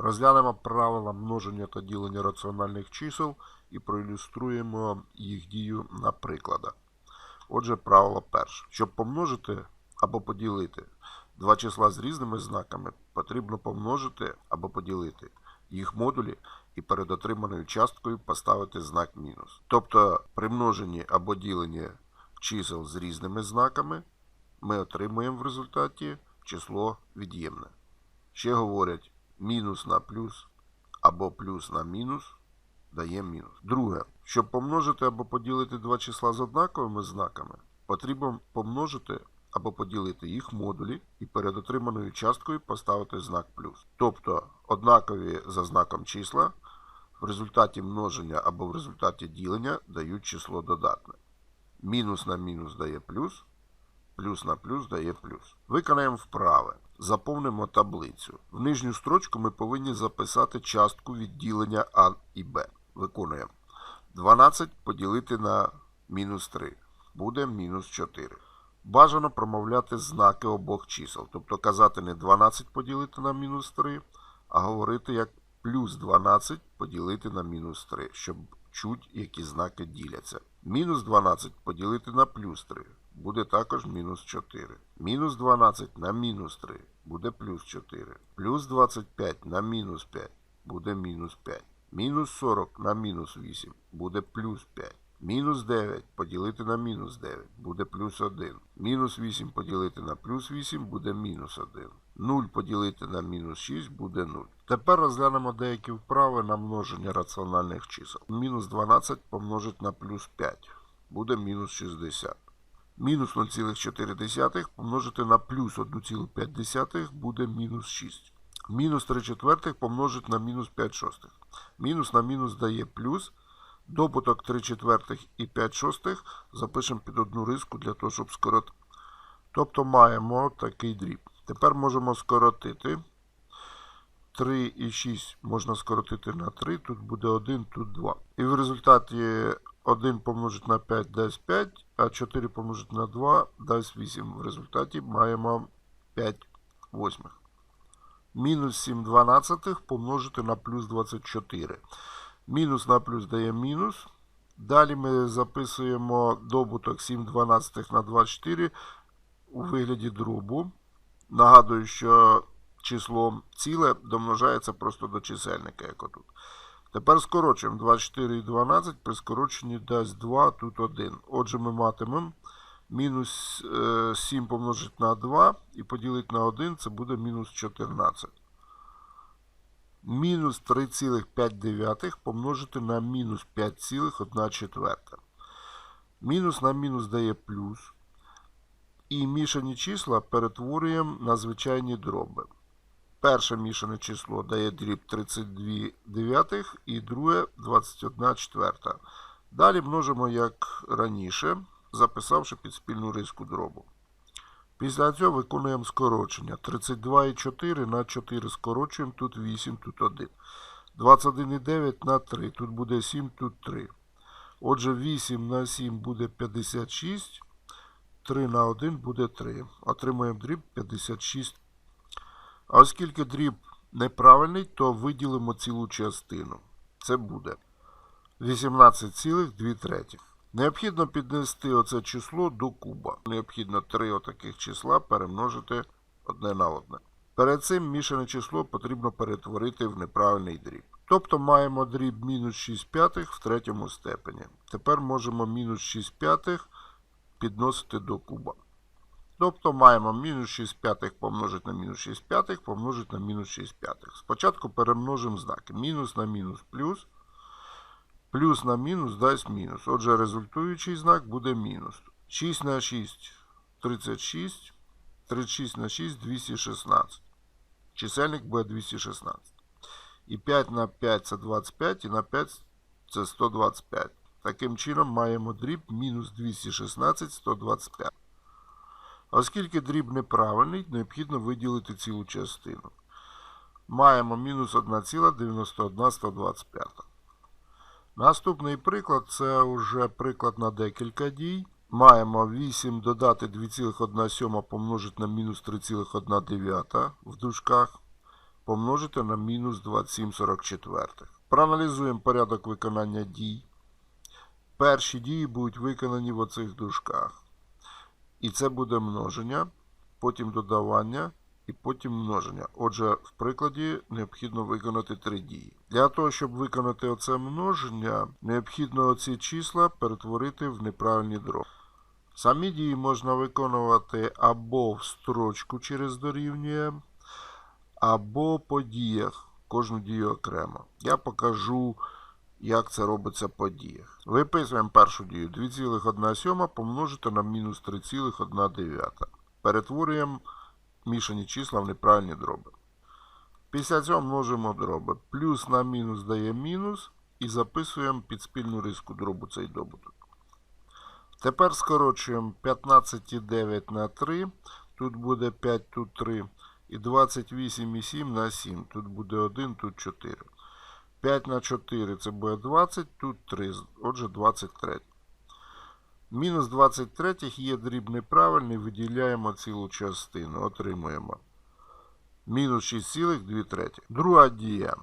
Розглянемо правила множення та ділення раціональних чисел і проілюструємо їх дію на прикладах. Отже, правило перше. Щоб помножити або поділити два числа з різними знаками, потрібно помножити або поділити їх модулі і перед отриманою часткою поставити знак мінус. Тобто при множенні або діленні чисел з різними знаками ми отримуємо в результаті число від'ємне. Ще говорять мінус на плюс або плюс на мінус дає мінус. Друге, щоб помножити або поділити два числа з однаковими знаками, потрібно помножити або поділити їх модулі і перед отриманою часткою поставити знак плюс. Тобто однакові за знаком числа в результаті множення або в результаті ділення дають число додатне. Мінус на мінус дає плюс, плюс на плюс дає плюс. Виконаємо вправи. Заповнимо таблицю. В нижню строчку ми повинні записати частку відділення А і Б. Виконуємо. 12 поділити на мінус 3. Буде мінус 4. Бажано промовляти знаки обох чисел. Тобто казати не 12 поділити на мінус 3, а говорити як плюс 12 поділити на мінус 3, щоб чуть, які знаки діляться. Мінус 12 поділити на плюс 3 буде також мінус 4. Мінус 12 на мінус 3 буде плюс 4. Плюс 25 на мінус 5 буде мінус 5. Мінус 40 на мінус 8 буде плюс 5. Мінус 9 поділити на мінус 9 буде плюс 1. Мінус 8 поділити на плюс 8 буде мінус 1. 0 поділити на мінус 6 буде 0. Тепер розглянемо деякі вправи на множення раціональних чисел. Мінус 12 помножить на плюс 5 буде мінус 60. Мінус 0,4 помножити на плюс 1,5 буде мінус 6. Мінус 3 четвертих помножить на мінус 5 шостих. Мінус на мінус дає плюс. Добуток 3 четвертих і 5 шостих запишемо під одну риску для того, щоб скоротити. Тобто маємо такий дріб. Тепер можемо скоротити. 3 і 6 можна скоротити на 3, тут буде 1, тут 2. І в результаті 1 помножить на 5 дасть 5, а 4 помножить на 2 дасть 8. В результаті маємо 5 восьмих. Мінус 7 дванадцятих помножити на плюс 24. Мінус на плюс дає мінус. Далі ми записуємо добуток 7 дванадцятих на 24 у вигляді дробу. Нагадую, що число ціле домножається просто до чисельника, як отут. Тепер скорочуємо 24 і 12, при скороченні дасть 2, тут 1. Отже, ми матимемо мінус 7 помножити на 2 і поділити на 1, це буде мінус 14. Мінус 3,5 помножити на мінус 5,1 четверта. Мінус на мінус дає плюс. І мішані числа перетворюємо на звичайні дроби. Перше мішане число дає дріб 32 дев'ятих і друге 21 четверта. Далі множимо як раніше, записавши під спільну риску дробу. Після цього виконуємо скорочення. 32,4 на 4 скорочуємо, тут 8, тут 1. 21,9 на 3, тут буде 7, тут 3. Отже, 8 на 7 буде 56. 3 на 1 буде 3. Отримуємо дріб 56. А оскільки дріб неправильний, то виділимо цілу частину. Це буде 18,2 третіх. Необхідно піднести оце число до куба. Необхідно 3 отаких числа перемножити одне на одне. Перед цим мішане число потрібно перетворити в неправильний дріб. Тобто маємо дріб мінус 6 п'ятих в третьому степені. Тепер можемо мінус 6 п'ятих підносити до куба. Тобто маємо мінус 6 п'ятих помножити на мінус 6 п'ятих помножити на мінус 6 п'ятих. Спочатку перемножимо знаки. Мінус на мінус плюс. Плюс на мінус дасть мінус. Отже, результуючий знак буде мінус. 6 на 6 36. 36 на 6 216. Чисельник буде 216. І 5 на 5 це 25, і на 5 це 125. Таким чином маємо дріб мінус 216 125. Оскільки дріб неправильний, необхідно виділити цілу частину. Маємо мінус 1,91 125. Наступний приклад це вже приклад на декілька дій. Маємо 8 додати 2,1 помножити на мінус 3,1 в дужках. помножити на мінус 2744. Проаналізуємо порядок виконання дій. Перші дії будуть виконані в оцих дужках. І це буде множення, потім додавання і потім множення. Отже, в прикладі необхідно виконати три дії. Для того, щоб виконати оце множення, необхідно оці числа перетворити в неправильні дроби. Самі дії можна виконувати або в строчку через дорівнює, або по діях. Кожну дію окремо. Я покажу, як це робиться по діях. Виписуємо першу дію 2,1 помножити на мінус 3,1. Перетворюємо мішані числа в неправильні дроби. Після цього множимо дроби. Плюс на мінус дає мінус і записуємо під спільну риску дробу цей добуток. Тепер скорочуємо 15,9 на 3. Тут буде 5, тут 3. І 28,7 на 7. Тут буде 1, тут 4. 5 на 4 це буде 20, тут 3. Отже, 23. Мінус 23 є дріб неправильний, виділяємо цілу частину. Отримуємо. Мінус 6,2 треті. Друга дія.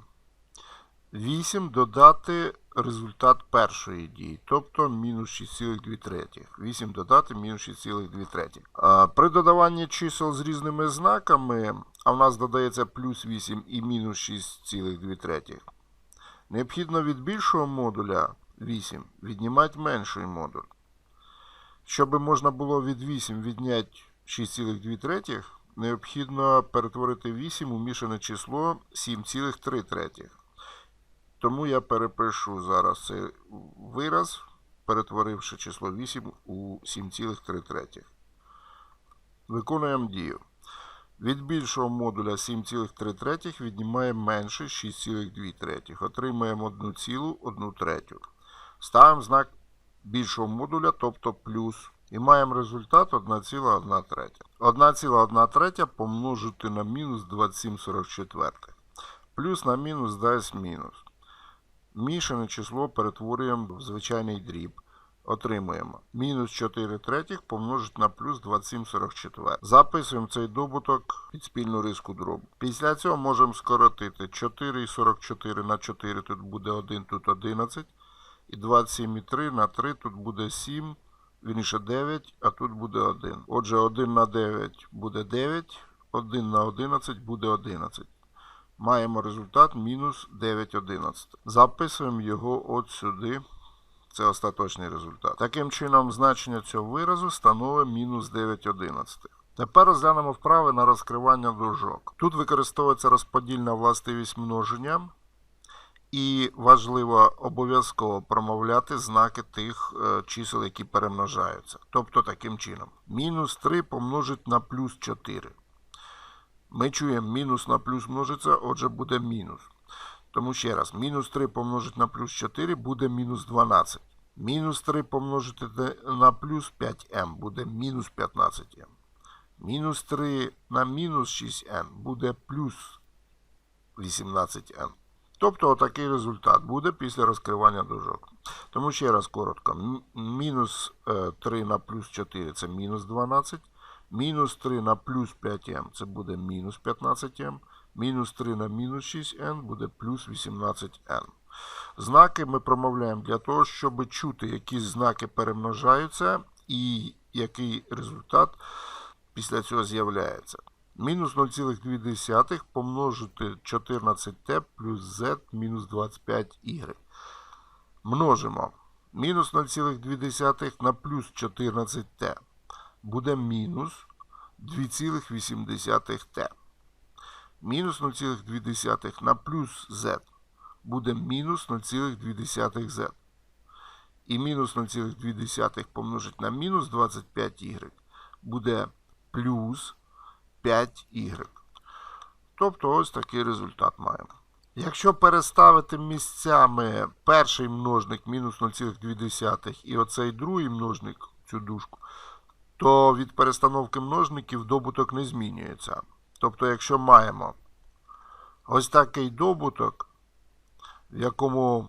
8 додати результат першої дії, тобто мінус 6,2 третіх. 8 додати мінус 6,2 третіх. При додаванні чисел з різними знаками, а в нас додається плюс 8 і мінус 6,2 третіх, необхідно від більшого модуля 8 віднімати менший модуль. Щоб можна було від 8 відняти 6,2 третіх, необхідно перетворити 8 у мішане число 7,3 третіх. Тому я перепишу зараз цей вираз, перетворивши число 8 у 7,3 третіх. Виконуємо дію. Від більшого модуля 7,3 третіх віднімаємо менше 6,2. Отримаємо 1,1 третю. Ставимо знак більшого модуля, тобто плюс. І маємо результат 1,1 третя. 1,1 третя помножити на мінус 27,44. Плюс на мінус дасть мінус. Мішане число перетворюємо в звичайний дріб. Отримуємо мінус 4 третіх помножити на плюс 27,44. Записуємо цей добуток під спільну риску дробу. Після цього можемо скоротити 4,44 на 4, тут буде 1, тут 11. І 27,3 на 3 тут буде 7, вірніше 9, а тут буде 1. Отже, 1 на 9 буде 9, 1 на 11 буде 11. Маємо результат мінус 9,11. Записуємо його от сюди. Це остаточний результат. Таким чином, значення цього виразу становить мінус 9,11. Тепер розглянемо вправи на розкривання дужок. Тут використовується розподільна властивість множення. І важливо обов'язково промовляти знаки тих е, чисел, які перемножаються. Тобто таким чином. Мінус 3 помножить на плюс 4. Ми чуємо мінус на плюс множиться, отже буде мінус. Тому ще раз, мінус 3 помножити на плюс 4 буде мінус 12. Мінус 3 помножити на плюс 5m буде мінус 15m. Мінус 3 на мінус 6n буде плюс 18n. Тобто отакий результат буде після розкривання дужок. Тому ще раз коротко. Мінус 3 на плюс 4 це мінус 12. Мінус 3 на плюс 5m це буде мінус 15m. Мінус 3 на мінус 6n буде плюс 18n. Знаки ми промовляємо для того, щоб чути, які знаки перемножаються і який результат після цього з'являється. Мінус 0,2 помножити 14t плюс z мінус 25y. Множимо. Мінус 0,2 на плюс 14t буде мінус 2,8t. Мінус 0,2 на плюс z буде мінус 0,2z. І мінус 0,2 помножить на мінус 25y буде плюс 5y. Тобто ось такий результат маємо. Якщо переставити місцями перший множник мінус 0,2 і оцей другий множник, цю дужку, то від перестановки множників добуток не змінюється. Тобто, якщо маємо ось такий добуток, в якому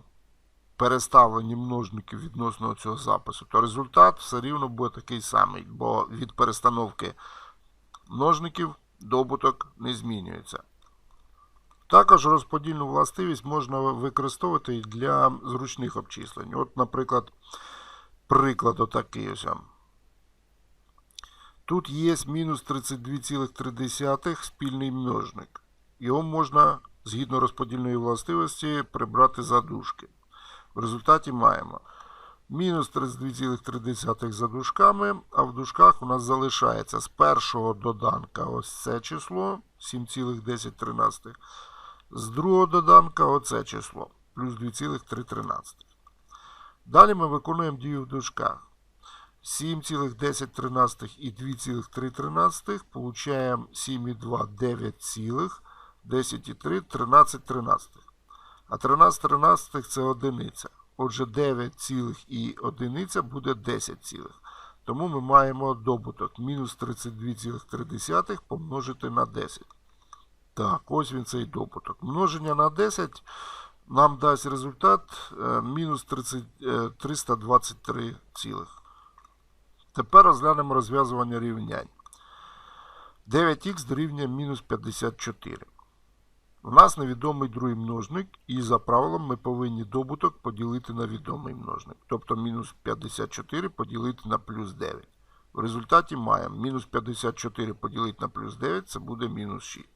переставлені множники відносно цього запису, то результат все рівно буде такий самий, бо від перестановки множників добуток не змінюється. Також розподільну властивість можна використовувати і для зручних обчислень. От, наприклад, приклад отакий ось. Тут є мінус 32,3 спільний множник. Його можна, згідно розподільної властивості, прибрати за дужки. В результаті маємо мінус 32,3 за дужками, а в дужках у нас залишається з першого доданка ось це число 7,1013. З другого доданка оце число плюс 2,313. Далі ми виконуємо дію в дужках. 7,1013 і 2,313 получаємо 7,2 9 цілих, 10,3 13 13. А 13 13 це одиниця. Отже, 9 цілих і одиниця буде 10 цілих. Тому ми маємо добуток мінус 32,3 помножити на 10. Так, ось він цей добуток. Множення на 10 нам дасть результат е, мінус 30, е, 323 цілих. Тепер розглянемо розв'язування рівнянь. 9х дорівнює мінус 54. У нас невідомий другий множник, і за правилом ми повинні добуток поділити на відомий множник. Тобто мінус 54 поділити на плюс 9. В результаті маємо мінус 54 поділити на плюс 9, це буде мінус 6.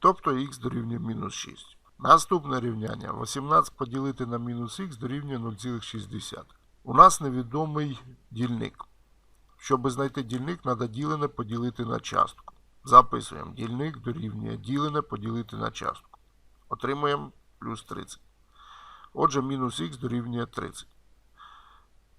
Тобто х дорівнює мінус 6. Наступне рівняння 18 поділити на мінус х дорівнює 0,6. У нас невідомий дільник. Щоб знайти дільник, треба ділене поділити на частку. Записуємо дільник дорівнює ділене поділити на частку. Отримуємо плюс 30. Отже, мінус х дорівнює 30.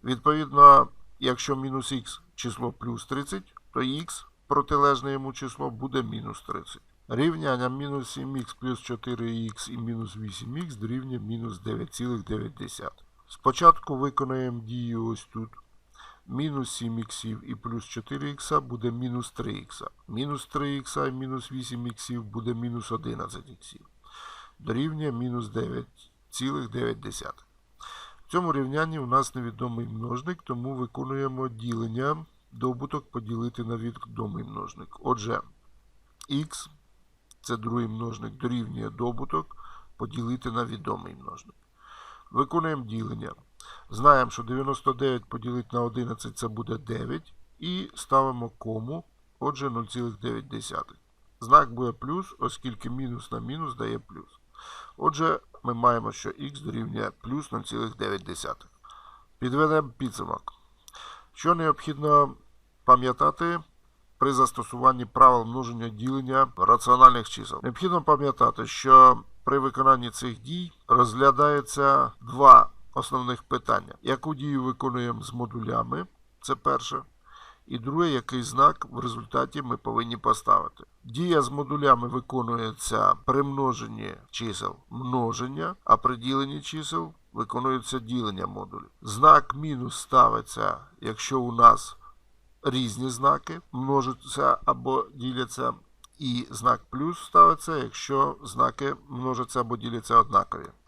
Відповідно, якщо мінус х число плюс 30, то х протилежне йому число буде мінус 30. Рівняння мінус 7х плюс 4х і мінус 8х дорівнює мінус 9,9. Спочатку виконаємо дію ось тут. Мінус 7 х і плюс 4 х буде мінус 3 х. Мінус 3 х і мінус 8 х буде мінус 11 х. Дорівнює мінус 9,9. В цьому рівнянні у нас невідомий множник, тому виконуємо ділення добуток поділити на відомий множник. Отже, х це другий множник дорівнює добуток поділити на відомий множник. Виконуємо ділення. Знаємо, що 99 поділити на 11 це буде 9. І ставимо кому, отже 0,9. Знак буде плюс, оскільки мінус на мінус дає плюс. Отже, ми маємо, що х дорівнює плюс 0,9. Підведемо підсумок. Що необхідно пам'ятати при застосуванні правил множення ділення раціональних чисел? Необхідно пам'ятати, що при виконанні цих дій розглядається два основних питання. Яку дію виконуємо з модулями? Це перше. І друге, який знак в результаті ми повинні поставити. Дія з модулями виконується при множенні чисел множення, а при діленні чисел виконується ділення модулів. Знак мінус ставиться, якщо у нас різні знаки множаться або діляться. І знак плюс ставиться, якщо знаки множаться або діляться однакові.